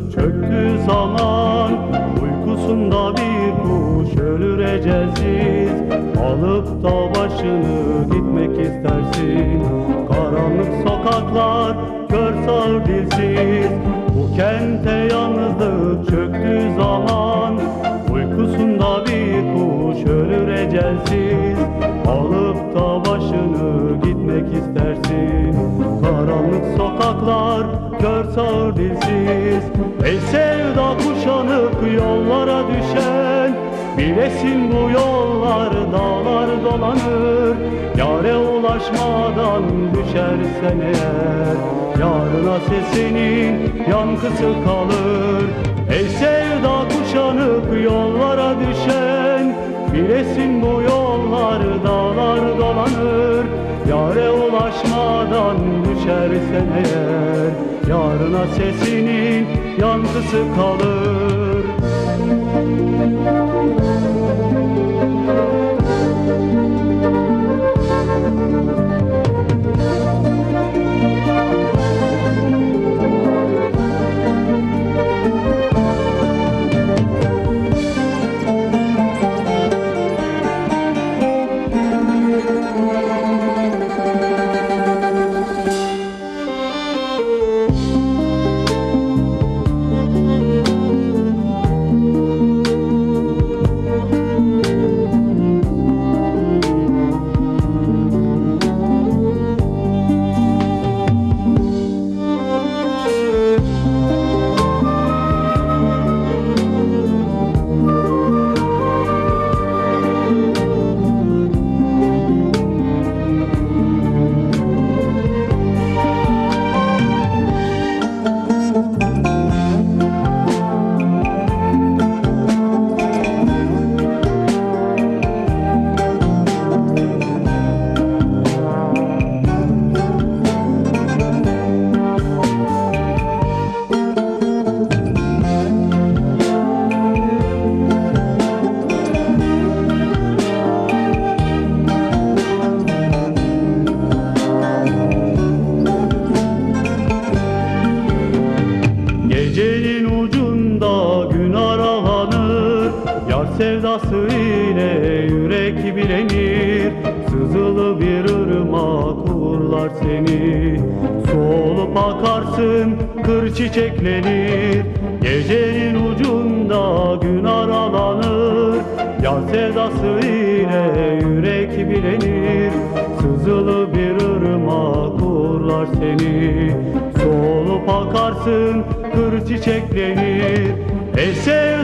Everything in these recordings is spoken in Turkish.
çöktüğü zaman. Uykusunda bir kuş ölür ecelsiz Alıp da başını gitmek istersin. Karanlık sokaklar kör sağır dilsiz Bu kente yalnızlık çöktüğü zaman. Uykusunda bir kuş ölür ecelsiz Alıp da başını gitmek istersin kör sağır dilsiz Ey sevda kuşanıp yollara düşen Bilesin bu yollar dağlar dolanır Yare ulaşmadan düşersen eğer Yarına sesinin yankısı kalır Ey sevda kuşanıp yollara düşen Bilesin bu yollar dağlar dolanır Yare ulaşmadan düşersen eğer Yarına sesinin yankısı kalır sevdası ile yürek bilenir. Sızılı bir ırmak uğurlar seni. Su olup akarsın kır çiçeklenir. Gecenin ucunda gün aralanır Yar sevdası ile yürek bilenir. Sızılı bir ırmak uğurlar seni. Solup akarsın kır çiçeklenir. Ey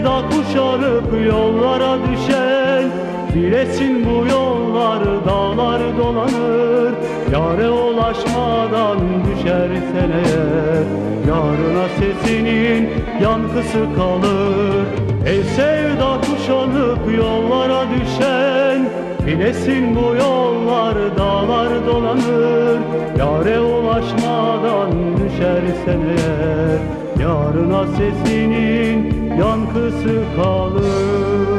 sevda kuşanıp yollara düşen Bilesin bu yollar dağlar dolanır. Yare ulaşmadan düşersen eğer Yarına sesinin yankısı kalır. Ey sevda kuşanıp yollara düşen Bilesin bu yollar dağlar dolanır. Yare ulaşmadan düşersen eğer Yarına sesinin yankısı kalır